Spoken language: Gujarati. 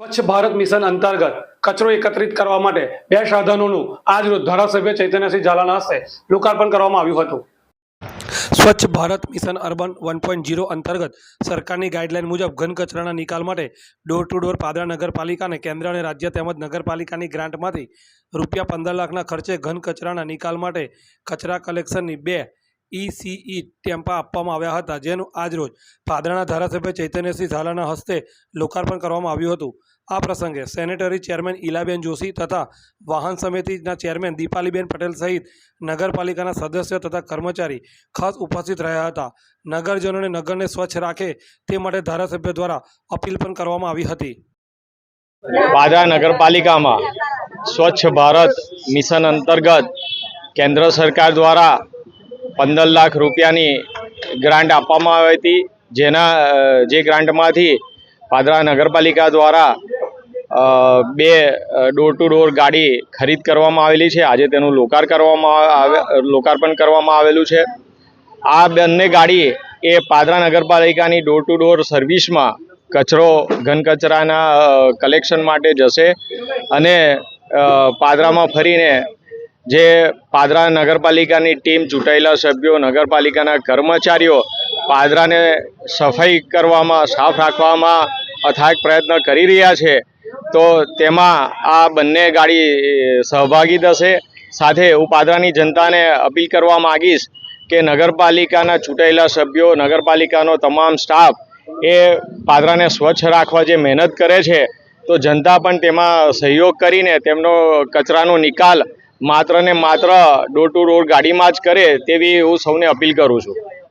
સ્વચ્છ ભારત મિશન અંતર્ગત કચરો એકત્રિત કરવા માટે બે સાધનોનું આજ રોજ ધારાસભ્ય ચૈતન્યસિંહ ઝાલાના હસ્તે લોકાર્પણ કરવામાં આવ્યું હતું. Swachh Bharat mission urban one point zero અંતર્ગત સરકારની ગાઈડલાઈન મુજબ ઘન કચરાના નિકાલ માટે ડોર ટુ ડોર પાદરા નગરપાલિકાને કેન્દ્ર અને રાજ્ય તેમજ નગરપાલિકાની ગ્રાન્ટમાંથી રૂપિયા પંદર લાખના ખર્ચે ઘન કચરાના નિકાલ માટે કચરા કલેક્શનની બે ઇસીઈ ટેમ્પા આપવામાં આવ્યા હતા, જેનું આજરોજ પાદરાના ધારાસભ્ય ચૈતન્યસિંહ ઝાલાના હસ્તે લોકાર્પણ કરવામાં આવ્યું હતું. આ પ્રસંગે સેનેટરી ચેરમેન ઇલાબેન જોશી તથા વાહન સમિતિના ચેરમેન દીપાલીબેન પટેલ સહિત નગરપાલિકાના સદસ્ય તથા કર્મચારી ખાસ ઉપસ્થિત રહ્યા હતા. નગરજનોને નગરને સ્વચ્છ રાખે તે માટે ધારાસભ્ય દ્વારા અપીલ પણ કરવામાં આવી હતી. પાદરા નગરપાલિકામાં સ્વચ્છ ભારત મિશન અંતર્ગત કેન્દ્ર સરકાર દ્વારા પંદર લાખ રૂપિયાની ગ્રાન્ટ આપવામાં આવી હતી. જેના જે ગ્રાન્ટમાંથી પાદરા નગરપાલિકા દ્વારા બે ડોર ટુ ડોર ગાડી ખરીદ કરવામાં આવેલી છે. આજે તેનું લોકાર કરવામાં આવે, લોકાર્પણ કરવામાં આવેલું છે. આ બંને ગાડી એ પાદરા નગરપાલિકાની ડોર ટુ ડોર સર્વિસમાં કચરો ઘન કચરાના કલેક્શન માટે જશે અને પાદરામાં ફરીને જે પાદરા નગરપાલિકાની ટીમ ચૂંટાયેલા સભ્યો, નગરપાલિકાના કર્મચારીઓ પાદરાને સફાઈ કરવામાં, સાફ રાખવામાં અથાગ પ્રયત્ન કરી રહ્યા છે, તો તેમાં આ બંને ગાડી સહભાગી થશે. સાથે હું પાદરાની જનતાને અપીલ કરવા માગીશ કે નગરપાલિકાના ચૂંટાયેલા સભ્યો, નગરપાલિકાનો તમામ સ્ટાફ એ પાદરાને સ્વચ્છ રાખવા જે મહેનત કરે છે, તો જનતા પણ તેમાં સહયોગ કરીને તેમનો કચરાનો નિકાલ માત્ર ને માત્ર ડોર ટુ ડોર ગાડીમાં જ કરે તેવી હું સૌને અપીલ કરું છું.